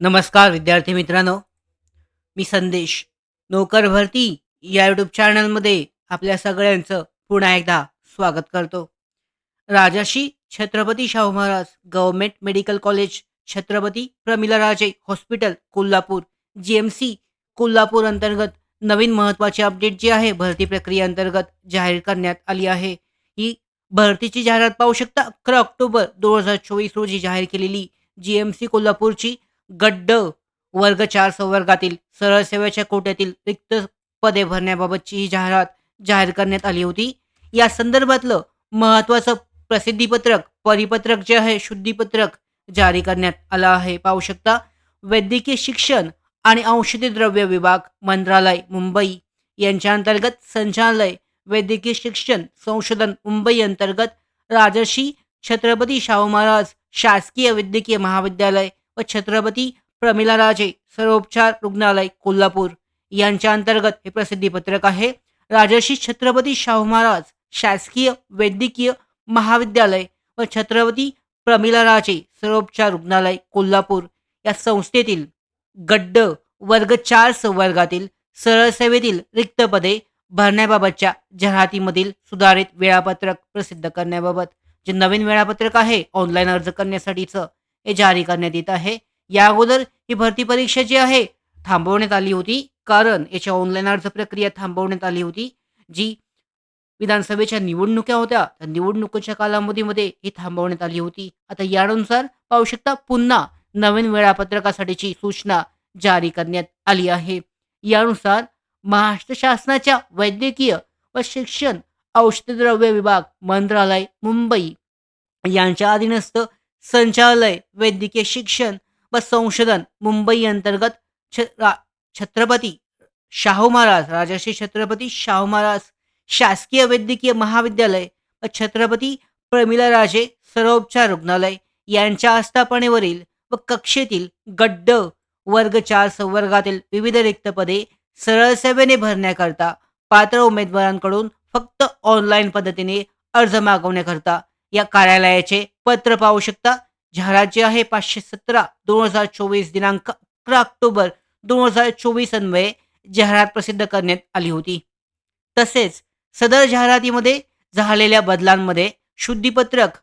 नमस्कार विद्यार्थी मित्रांनो. मी संदेश. नोकर भरती या यूट्यूब चॅनलमध्ये आपल्या सगळ्यांचं पुन्हा एकदा स्वागत करतो. राजाशी Chhatrapati Shahu Maharaj government medical college Chhatrapati Pramilaraje hospital Kolhapur. G M C Kolhapur अंतर्गत नवीन महत्त्वाची अपडेट जी आहे भरती प्रक्रियेअंतर्गत जाहीर करण्यात आली आहे. ही भरतीची जाहिरात पाहू शकता अकरा ऑक्टोबर दोन हजार चोवीस रोजी जाहीर केलेली जी एम सी कोल्हापूरची गड्ड वर्ग चार संवर्गातील सरळ सेवेच्या कोट्यातील रिक्त पदे भरण्याबाबतची ही जाहिरात जाहीर करण्यात आली होती. या संदर्भातलं महत्त्वाचं प्रसिद्धीपत्रक परिपत्रक जे आहे शुद्धीपत्रक जारी करण्यात आलं आहे. पाहू शकता वैद्यकीय शिक्षण आणि औषधी द्रव्य विभाग मंत्रालय मुंबई. यांच्या अंतर्गत संचालय वैद्यकीय शिक्षण संशोधन मुंबई अंतर्गत राजर्षी छत्रपती शाहू महाराज शासकीय वैद्यकीय महाविद्यालय व छत्रपती प्रमिलाराजे सर्वोपचार रुग्णालय कोल्हापूर. यांच्या अंतर्गत हे प्रसिद्धीपत्रक आहे. राजर्षी छत्रपती शाहू महाराज शासकीय वैद्यकीय महाविद्यालय व छत्रपती प्रमिलाराजे सर्वोपचार रुग्णालय कोल्हापूर. या संस्थेतील गड्ड वर्ग चार संवर्गातील सरळ सेवेतील रिक्त पदे भरण्याबाबतच्या जाहिरातीमधील सुधारित वेळापत्रक प्रसिद्ध करण्याबाबत जे नवीन वेळापत्रक आहे ऑनलाईन अर्ज करण्यासाठीचं हे जारी करण्यात येत आहे. या अगोदर ही भरती परीक्षा जी आहे थांबवण्यात आली होती कारण याची ऑनलाईन अर्ज प्रक्रिया थांबवण्यात आली होती जी विधानसभेच्या निवडणुक्या होत्या. त्या निवडणुकीच्या कालावधीमध्ये ही थांबवण्यात आली होती. आता यानुसार पाहू शकता पुन्हा नवीन वेळापत्रकासाठीची सूचना जारी करण्यात आली आहे. यानुसार महाराष्ट्र शासनाच्या वैद्यकीय व शिक्षण औषधद्रव्य विभाग मंत्रालय मुंबई यांच्या अधीनस्थ संचालय वैद्यकीय शिक्षण व संशोधन मुंबई अंतर्गत छ रा छत्रपती शाहू महाराज राजर्षी छत्रपती शाहू महाराज शासकीय वैद्यकीय महाविद्यालय व छत्रपती प्रमिला राजे सर्वोपचार रुग्णालय यांच्या आस्थापनेवरील व कक्षेतील गड्ड वर्ग चार संवर्गातील विविध रिक्त पदे सरळ सेवेने भरण्याकरता पात्र उमेदवारांकडून फक्त ऑनलाईन पद्धतीने अर्ज मागवण्याकरता या कार्यालयाचे पत्र पाहू शकता. जाहिरात जे आहे पाचशे सतरा दोन हजार चोवीस दिनांक अकरा ऑक्टोबर दोन हजार चोवीस अन्वये जाहिरात प्रसिद्ध करण्यात आली होती. तसेच सदर जाहिरातीमध्ये झालेल्या बदलांमध्ये शुद्धीपत्रक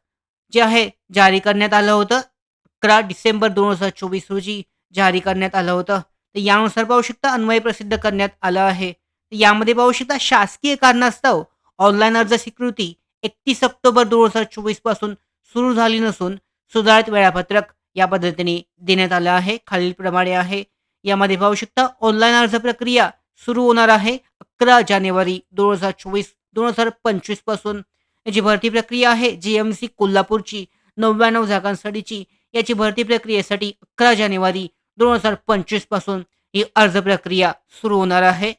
जे आहे जारी करण्यात आलं होतं. अकरा डिसेंबर दोन हजार चोवीस रोजी जारी करण्यात आलं होतं. तर यानुसार पाहू शकता अन्वय प्रसिद्ध करण्यात आलं आहे. यामध्ये पाहू शकता शासकीय कारणास्तव ऑनलाईन अर्ज स्वीकृती एकतीस ऑक्टोबर दोन हजार चोवीसपासून सुरू झाली नसून सुधारित वेळापत्रक या पद्धतीने देण्यात आलं आहे. खालीलप्रमाणे आहे. यामध्ये पाहू शकता ऑनलाईन अर्ज प्रक्रिया सुरू होणार आहे. अकरा जानेवारी दोन हजार चोवीस दोन हजार पंचवीसपासून. याची भरती प्रक्रिया आहे. जी एम सी कोल्हापूरची नव्याण्णव जागांसाठीची. याची भरती प्रक्रियेसाठी अकरा जानेवारी दोन हजार पंचवीसपासून ही अर्ज प्रक्रिया सुरू होणार आहे.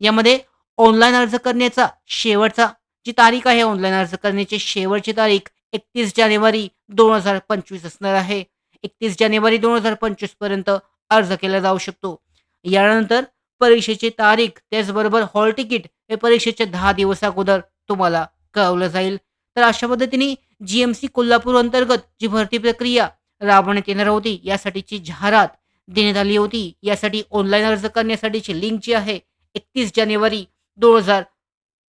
यामध्ये ऑनलाईन अर्ज करण्याचा शेवटचा जी तारीख आहे ऑनलाईन अर्ज करण्याची शेवटची तारीख एकतीस जानेवारी दोन हजार पंचवीस असणार आहे. एकतीस जानेवारी दोन हजार पंचवीसपर्यंत अर्ज केला जाऊ शकतो. यानंतर परीक्षेची तारीख त्याचबरोबर हॉल तिकीट हे परीक्षेच्या दहा दिवस अगोदर तुम्हाला कळवलं जाईल. तर अशा पद्धतीने जी एम सी कोल्हापूर अंतर्गत जी भरती प्रक्रिया राबवण्यात येणार होती यासाठीची जाहिरात देण्यात आली होती. यासाठी ऑनलाईन अर्ज करण्यासाठीची लिंक जी आहे एकतीस जानेवारी दोन हजार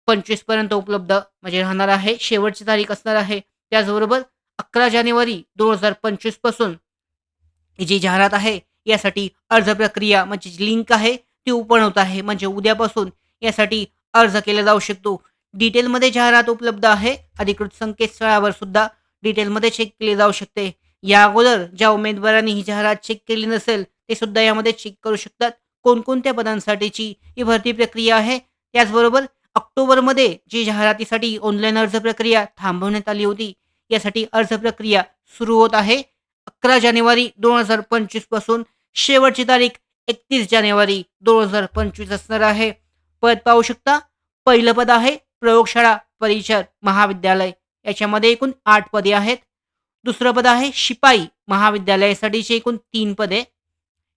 पंचवीसपर्यंत उपलब्ध म्हणजे राहणार आहे शेवटची तारीख असणार आहे. त्याचबरोबर अकरा जानेवारी दोन हजार पंचवीसपासून जी जाहिरात आहे यासाठी अर्ज प्रक्रिया म्हणजे जी लिंक आहे ती ओपन होत आहे. म्हणजे उद्यापासून यासाठी अर्ज केला जाऊ शकतो. डिटेलमध्ये जाहिरात उपलब्ध आहे. अधिकृत संकेतस्थळावर सुद्धा डिटेलमध्ये चेक केले जाऊ शकते. या अगोदर ज्या उमेदवारांनी ही जाहिरात चेक केली नसेल ते सुद्धा यामध्ये चेक करू शकतात. कोणकोणत्या पदांसाठीची ही भरती प्रक्रिया आहे त्याचबरोबर ऑक्टोबरमध्ये जी जाहिरातीसाठी ऑनलाईन अर्ज प्रक्रिया थांबवण्यात आली होती यासाठी अर्ज प्रक्रिया सुरू होत आहे. अकरा जानेवारी दोन हजार पंचवीसपासून शेवटची तारीख एकतीस जानेवारी दोन हजार पंचवीस असणार आहे. पद पाहू शकता पहिलं पद आहे प्रयोगशाळा परिचर महाविद्यालय. याच्यामध्ये एकूण आठ पदे आहेत. दुसरं पद आहे शिपाई महाविद्यालयासाठीचे एकूण तीन पदे.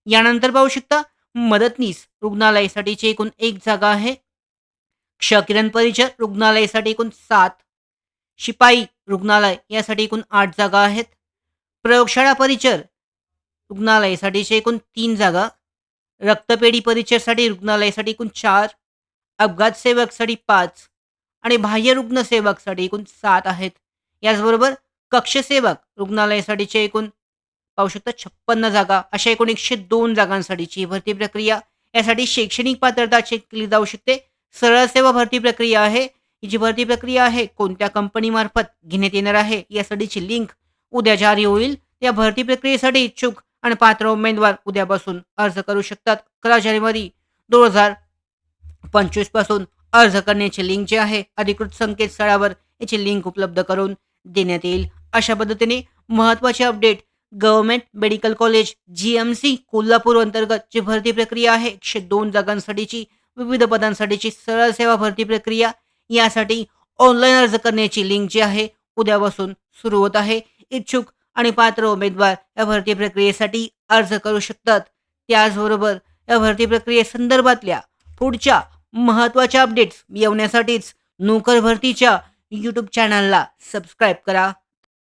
यानंतर पाहू शकता मदतनीस रुग्णालयासाठीची एकूण एक जागा आहे. क्षकिरण परिचर रुग्णालयासाठी एकूण सात. शिपाई रुग्णालय यासाठी एकूण आठ जागा आहेत. प्रयोगशाळा परिचर रुग्णालयासाठीचे एकूण तीन जागा. रक्तपेढी परिचयसाठी रुग्णालयासाठी एकूण चार. अपघात सेवकसाठी पाच. आणि बाह्य रुग्णसेवकसाठी एकूण सात आहेत. याचबरोबर कक्षसेवक रुग्णालयासाठीचे एकूण पाहू शकता छप्पन्न जागा. अशा एकूण एकशे दोन जागांसाठीची भरती प्रक्रिया. यासाठी शैक्षणिक पात्रता चेक केली जाऊ शकते. सरळ सेवा भरती प्रक्रिया आहे. ही जी भरती प्रक्रिया आहे कोणत्या कंपनीमार्फत घेण्यात येणार आहे यासाठीची लिंक उद्या जारी होईल. या भरती प्रक्रियेसाठी इच्छुक आणि पात्र उमेदवार उद्यापासून अर्ज करू शकतात. अकरा जानेवारी दोन हजार पंचवीसपासून अर्ज करण्याची लिंक जी आहे अधिकृत संकेतस्थळावर याची लिंक उपलब्ध करून देण्यात येईल. अशा पद्धतीने महत्त्वाचे update government medical college G M C Kolhapur अंतर्गत जी भरती प्रक्रिया आहे एकशे दोन जागांसाठीची विविध पदांसाठीची सरळ सेवा भरती प्रक्रिया यासाठी ऑनलाईन अर्ज करण्याची लिंक जी आहे उद्यापासून सुरू होत आहे. इच्छुक आणि पात्र उमेदवार या भरती प्रक्रियेसाठी अर्ज करू शकतात. त्याचबरोबर या भरती प्रक्रियेसंदर्भातल्या पुढच्या महत्त्वाच्या अपडेट्स येवण्यासाठीच नोकर भरतीच्या यूट्यूब चॅनलला सबस्क्राईब करा.